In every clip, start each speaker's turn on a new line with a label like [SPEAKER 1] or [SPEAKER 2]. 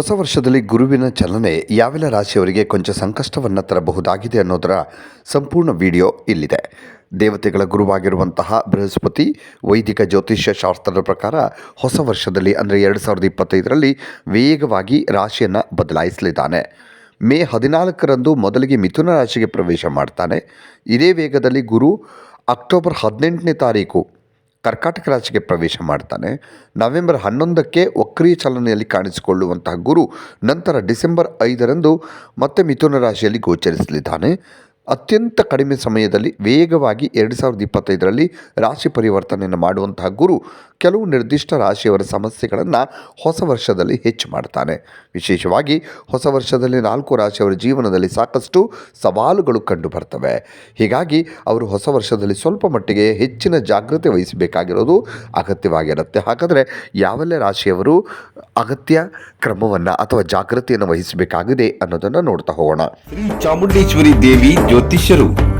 [SPEAKER 1] ಹೊಸ ವರ್ಷದಲ್ಲಿ ಗುರುವಿನ ಚಲನೆ ಯಾವೆಲ್ಲ ರಾಶಿಯವರಿಗೆ ಕೊಂಚ ಸಂಕಷ್ಟವನ್ನು ತರಬಹುದಾಗಿದೆ ಅನ್ನೋದರ ಸಂಪೂರ್ಣ ವಿಡಿಯೋ ಇಲ್ಲಿದೆ. ದೇವತೆಗಳ ಗುರುವಾಗಿರುವಂತಹ ಬೃಹಸ್ಪತಿ, ವೈದಿಕ ಜ್ಯೋತಿಷ್ಯ ಶಾಸ್ತ್ರದ ಪ್ರಕಾರ ಹೊಸ ವರ್ಷದಲ್ಲಿ ಅಂದರೆ ಎರಡು ಸಾವಿರದ ಇಪ್ಪತ್ತೈದರಲ್ಲಿ ವೇಗವಾಗಿ ರಾಶಿಯನ್ನು ಬದಲಾಯಿಸಲಿದ್ದಾನೆ. ಮೇ ಹದಿನಾಲ್ಕರಂದು ಮೊದಲಿಗೆ ಮಿಥುನ ರಾಶಿಗೆ ಪ್ರವೇಶ ಮಾಡ್ತಾನೆ. ಇದೇ ವೇಗದಲ್ಲಿ ಗುರು ಅಕ್ಟೋಬರ್ ಹದಿನೆಂಟನೇ ತಾರೀಕು ಕರ್ಕಾಟಕ ರಾಶಿಗೆ ಪ್ರವೇಶ ಮಾಡ್ತಾನೆ. ನವೆಂಬರ್ ಹನ್ನೊಂದಕ್ಕೆ ವಕ್ರೀಯ ಚಲನೆಯಲ್ಲಿ ಕಾಣಿಸಿಕೊಳ್ಳುವಂತಹ ಗುರು ನಂತರ ಡಿಸೆಂಬರ್ ಐದರಂದು ಮತ್ತೆ ಮಿಥುನ ರಾಶಿಯಲ್ಲಿ ಗೋಚರಿಸಲಿದ್ದಾನೆ. ಅತ್ಯಂತ ಕಡಿಮೆ ಸಮಯದಲ್ಲಿ ವೇಗವಾಗಿ ಎರಡು ಸಾವಿರದ ಇಪ್ಪತ್ತೈದರಲ್ಲಿ ರಾಶಿ ಪರಿವರ್ತನೆಯನ್ನು ಮಾಡುವಂತಹ ಗುರು ಕೆಲವು ನಿರ್ದಿಷ್ಟ ರಾಶಿಯವರ ಸಮಸ್ಯೆಗಳನ್ನು ಹೊಸ ವರ್ಷದಲ್ಲಿ ಹೆಚ್ಚು ಮಾಡ್ತಾನೆ. ವಿಶೇಷವಾಗಿ ಹೊಸ ವರ್ಷದಲ್ಲಿ ನಾಲ್ಕು ರಾಶಿಯವರ ಜೀವನದಲ್ಲಿ ಸಾಕಷ್ಟು ಸವಾಲುಗಳು ಕಂಡು ಬರ್ತವೆ. ಹೀಗಾಗಿ ಅವರು ಹೊಸ ವರ್ಷದಲ್ಲಿ ಸ್ವಲ್ಪ ಮಟ್ಟಿಗೆ ಹೆಚ್ಚಿನ ಜಾಗ್ರತೆ ವಹಿಸಬೇಕಾಗಿರೋದು ಅಗತ್ಯವಾಗಿರುತ್ತೆ. ಹಾಗಾದರೆ ಯಾವೆಲ್ಲ ರಾಶಿಯವರು ಅಗತ್ಯ ಕ್ರಮವನ್ನು ಅಥವಾ ಜಾಗೃತಿಯನ್ನು ವಹಿಸಬೇಕಾಗಿದೆ ಅನ್ನೋದನ್ನು ನೋಡ್ತಾ ಹೋಗೋಣ.
[SPEAKER 2] ಚಾಮುಂಡೇಶ್ವರಿ ದೇವಿ ಜ್ಯೋತಿಷ್ಯರು.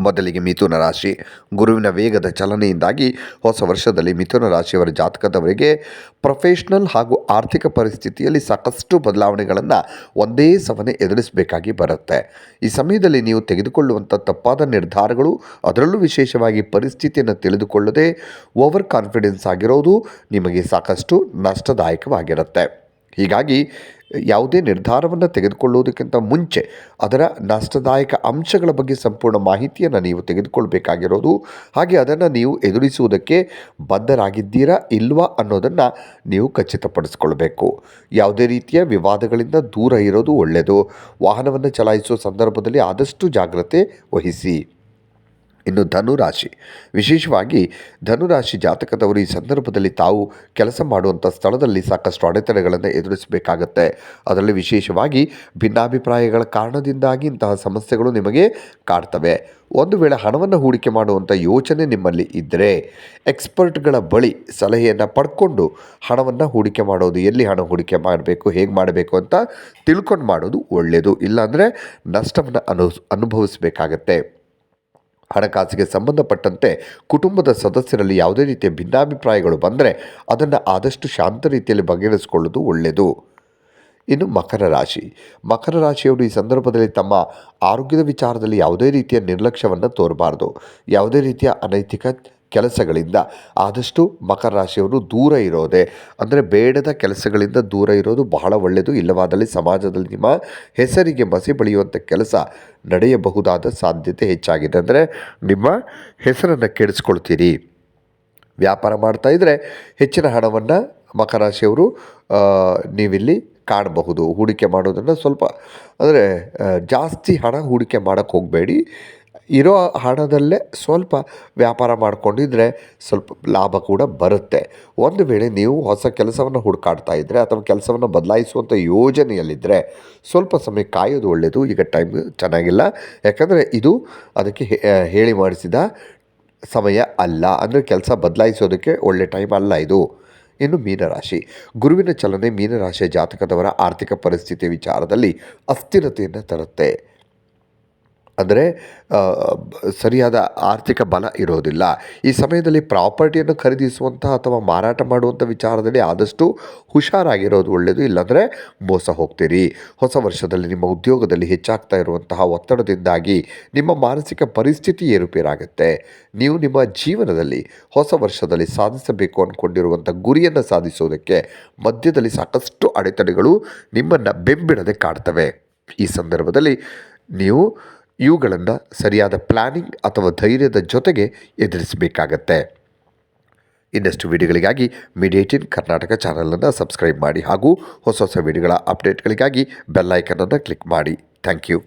[SPEAKER 1] ಮೊದಲಿಗೆ ಮಿಥುನ ರಾಶಿ. ಗುರುವಿನ ವೇಗದ ಚಲನೆಯಿಂದಾಗಿ ಹೊಸ ವರ್ಷದಲ್ಲಿ ಮಿಥುನ ರಾಶಿಯವರ ಜಾತಕದವರಿಗೆ ಪ್ರೊಫೆಷ್ನಲ್ ಹಾಗೂ ಆರ್ಥಿಕ ಪರಿಸ್ಥಿತಿಯಲ್ಲಿ ಸಾಕಷ್ಟು ಬದಲಾವಣೆಗಳನ್ನು ಒಂದೇ ಸಮನೆ ಎದುರಿಸಬೇಕಾಗಿ ಬರುತ್ತೆ. ಈ ಸಮಯದಲ್ಲಿ ನೀವು ತೆಗೆದುಕೊಳ್ಳುವಂಥ ತಪ್ಪಾದ ನಿರ್ಧಾರಗಳು, ಅದರಲ್ಲೂ ವಿಶೇಷವಾಗಿ ಪರಿಸ್ಥಿತಿಯನ್ನು ತಿಳಿದುಕೊಳ್ಳದೆ ಓವರ್ ಕಾನ್ಫಿಡೆನ್ಸ್ ಆಗಿರೋದು ನಿಮಗೆ ಸಾಕಷ್ಟು ನಷ್ಟದಾಯಕವಾಗಿರುತ್ತೆ. ಹೀಗಾಗಿ ಯಾವುದೇ ನಿರ್ಧಾರವನ್ನು ತೆಗೆದುಕೊಳ್ಳುವುದಕ್ಕಿಂತ ಮುಂಚೆ ಅದರ ನಷ್ಟದಾಯಕ ಅಂಶಗಳ ಬಗ್ಗೆ ಸಂಪೂರ್ಣ ಮಾಹಿತಿಯನ್ನು ನೀವು ತೆಗೆದುಕೊಳ್ಬೇಕಾಗಿರೋದು. ಹಾಗೆ ಅದನ್ನು ನೀವು ಎದುರಿಸುವುದಕ್ಕೆ ಬದ್ಧರಾಗಿದ್ದೀರಾ ಇಲ್ವಾ ಅನ್ನೋದನ್ನು ನೀವು ಖಚಿತಪಡಿಸಿಕೊಳ್ಬೇಕು ಯಾವುದೇ ರೀತಿಯ ವಿವಾದಗಳಿಂದ ದೂರ ಇರೋದು ಒಳ್ಳೆಯದು. ವಾಹನವನ್ನು ಚಲಾಯಿಸುವ ಸಂದರ್ಭದಲ್ಲಿ ಆದಷ್ಟು ಜಾಗ್ರತೆ ವಹಿಸಿ. ಇನ್ನು ಧನುರಾಶಿ. ವಿಶೇಷವಾಗಿ ಧನುರಾಶಿ ಜಾತಕದವರು ಈ ಸಂದರ್ಭದಲ್ಲಿ ತಾವು ಕೆಲಸ ಮಾಡುವಂಥ ಸ್ಥಳದಲ್ಲಿ ಸಾಕಷ್ಟು ಅಡೆತಡೆಗಳನ್ನು ಎದುರಿಸಬೇಕಾಗತ್ತೆ. ಅದರಲ್ಲಿ ವಿಶೇಷವಾಗಿ ಭಿನ್ನಾಭಿಪ್ರಾಯಗಳ ಕಾರಣದಿಂದಾಗಿ ಇಂತಹ ಸಮಸ್ಯೆಗಳು ನಿಮಗೆ ಕಾಡ್ತವೆ. ಒಂದು ವೇಳೆ ಹಣವನ್ನು ಹೂಡಿಕೆ ಮಾಡುವಂಥ ಯೋಚನೆ ನಿಮ್ಮಲ್ಲಿ ಇದ್ದರೆ ಎಕ್ಸ್ಪರ್ಟ್ಗಳ ಬಳಿ ಸಲಹೆಯನ್ನು ಪಡ್ಕೊಂಡು ಹಣವನ್ನು ಹೂಡಿಕೆ ಮಾಡೋದು, ಎಲ್ಲಿ ಹಣ ಹೂಡಿಕೆ ಮಾಡಬೇಕು, ಹೇಗೆ ಮಾಡಬೇಕು ಅಂತ ತಿಳ್ಕೊಂಡು ಮಾಡೋದು ಒಳ್ಳೆಯದು ಇಲ್ಲಾಂದರೆ ನಷ್ಟವನ್ನು ಅನು ಅನುಭವಿಸಬೇಕಾಗತ್ತೆ. ಹಣಕಾಸಿಗೆ ಸಂಬಂಧಪಟ್ಟಂತೆ ಕುಟುಂಬದ ಸದಸ್ಯರಲ್ಲಿ ಯಾವುದೇ ರೀತಿಯ ಭಿನ್ನಾಭಿಪ್ರಾಯಗಳು ಬಂದರೆ ಅದನ್ನು ಆದಷ್ಟು ಶಾಂತ ರೀತಿಯಲ್ಲಿ ಬಗೆಹರಿಸಿಕೊಳ್ಳೋದು ಒಳ್ಳೆಯದು. ಇನ್ನು ಮಕರ ರಾಶಿ. ಮಕರ ರಾಶಿಯವರು ಈ ಸಂದರ್ಭದಲ್ಲಿ ತಮ್ಮ ಆರೋಗ್ಯದ ವಿಚಾರದಲ್ಲಿ ಯಾವುದೇ ರೀತಿಯ ನಿರ್ಲಕ್ಷ್ಯವನ್ನು ತೋರಬಾರ್ದು. ಯಾವುದೇ ರೀತಿಯ ಅನೈತಿಕ ಕೆಲಸಗಳಿಂದ. ಆದಷ್ಟು ಮಕರ ರಾಶಿಯವರು ದೂರ ಇರೋದೆ. ಅಂದರೆ ಬೇಡದ ಕೆಲಸಗಳಿಂದ ದೂರ ಇರೋದು ಬಹಳ ಒಳ್ಳೆಯದು ಇಲ್ಲವಾದಲ್ಲಿ ಸಮಾಜದಲ್ಲಿ ನಿಮ್ಮ ಹೆಸರಿಗೆ ಮಸಿ ಬಳಿಯುವಂಥ ಕೆಲಸ ನಡೆಯಬಹುದಾದ ಸಾಧ್ಯತೆ ಹೆಚ್ಚಾಗಿದೆ. ಅಂದರೆ ನಿಮ್ಮ ಹೆಸರನ್ನು ಕೆಡಿಸ್ಕೊಳ್ತೀರಿ. ವ್ಯಾಪಾರ ಮಾಡ್ತಾ ಇದ್ದರೆ ಹೆಚ್ಚಿನ ಹಣವನ್ನು ಮಕರ ರಾಶಿಯವರು ನೀವಿಲ್ಲಿ ಕಾಣಬಹುದು. ಹೂಡಿಕೆ ಮಾಡೋದನ್ನು ಸ್ವಲ್ಪ, ಅಂದರೆ ಜಾಸ್ತಿ ಹಣ ಹೂಡಿಕೆ ಮಾಡೋಕ್ಕೆ ಹೋಗಬೇಡಿ. ಇರೋ ಹಣದಲ್ಲೇ ಸ್ವಲ್ಪ ವ್ಯಾಪಾರ ಮಾಡಿಕೊಂಡಿದ್ರೆ ಸ್ವಲ್ಪ ಲಾಭ ಕೂಡ ಬರುತ್ತೆ. ಒಂದು ವೇಳೆ ನೀವು ಹೊಸ ಕೆಲಸವನ್ನು ಹುಡುಕಾಡ್ತಾ ಇದ್ದರೆ ಅಥವಾ ಕೆಲಸವನ್ನು ಬದಲಾಯಿಸುವಂಥ ಯೋಜನೆಯಲ್ಲಿದ್ದರೆ ಸ್ವಲ್ಪ ಸಮಯ ಕಾಯೋದು ಒಳ್ಳೆಯದು ಈಗ ಟೈಮ್ ಚೆನ್ನಾಗಿಲ್ಲ. ಯಾಕಂದರೆ ಇದು ಅದಕ್ಕೆ ಹೇಳಿ ಮಾಡಿಸಿದ ಸಮಯ ಅಲ್ಲ. ಅಂದರೆ ಕೆಲಸ ಬದಲಾಯಿಸೋದಕ್ಕೆ ಒಳ್ಳೆ ಟೈಮ್ ಅಲ್ಲ ಇದು. ಇನ್ನು ಮೀನರಾಶಿ. ಗುರುವಿನ ಚಲನೆ ಮೀನರಾಶಿಯ ಜಾತಕದವರ ಆರ್ಥಿಕ ಪರಿಸ್ಥಿತಿಯ ವಿಚಾರದಲ್ಲಿ ಅಸ್ಥಿರತೆಯನ್ನು ತರುತ್ತೆ. ಅಂದರೆ ಸರಿಯಾದ ಆರ್ಥಿಕ ಬಲ ಇರೋದಿಲ್ಲ. ಈ ಸಮಯದಲ್ಲಿ ಪ್ರಾಪರ್ಟಿಯನ್ನು ಖರೀದಿಸುವಂಥ ಅಥವಾ ಮಾರಾಟ ಮಾಡುವಂಥ ವಿಚಾರದಲ್ಲಿ ಆದಷ್ಟು ಹುಷಾರಾಗಿರೋದು ಒಳ್ಳೆಯದು ಇಲ್ಲಾಂದರೆ ಮೋಸ ಹೋಗ್ತೀರಿ. ಹೊಸ ವರ್ಷದಲ್ಲಿ ನಿಮ್ಮ ಉದ್ಯೋಗದಲ್ಲಿ ಹೆಚ್ಚಾಗ್ತಾ ಇರುವಂತಹ ಒತ್ತಡದಿಂದಾಗಿ ನಿಮ್ಮ ಮಾನಸಿಕ ಪರಿಸ್ಥಿತಿ ಏರುಪೇರಾಗುತ್ತೆ. ನೀವು ನಿಮ್ಮ ಜೀವನದಲ್ಲಿ ಹೊಸ ವರ್ಷದಲ್ಲಿ ಸಾಧಿಸಬೇಕು ಅಂದ್ಕೊಂಡಿರುವಂಥ ಗುರಿಯನ್ನು ಸಾಧಿಸೋದಕ್ಕೆ ಮಧ್ಯದಲ್ಲಿ ಸಾಕಷ್ಟು ಅಡೆತಡೆಗಳು ನಿಮ್ಮನ್ನು ಬೆಂಬಿಡದೆ ಕಾಡ್ತವೆ. ಈ ಸಂದರ್ಭದಲ್ಲಿ ನೀವು ಇವುಗಳನ್ನು ಸರಿಯಾದ ಪ್ಲ್ಯಾನಿಂಗ್ ಅಥವಾ ಧೈರ್ಯದ ಜೊತೆಗೆ ಎದುರಿಸಬೇಕಾಗತ್ತೆ. ಇನ್ನಷ್ಟು ವಿಡಿಯೋಗಳಿಗಾಗಿ ಮೀಡಿಯೇಟಿನ್ ಕರ್ನಾಟಕ ಚಾನಲನ್ನು ಸಬ್ಸ್ಕ್ರೈಬ್ ಮಾಡಿ ಹಾಗೂ ಹೊಸ ಹೊಸ ವಿಡಿಯೋಗಳ ಅಪ್ಡೇಟ್ಗಳಿಗಾಗಿ ಬೆಲ್ಲೈಕನನ್ನು ಕ್ಲಿಕ್ ಮಾಡಿ. Thank you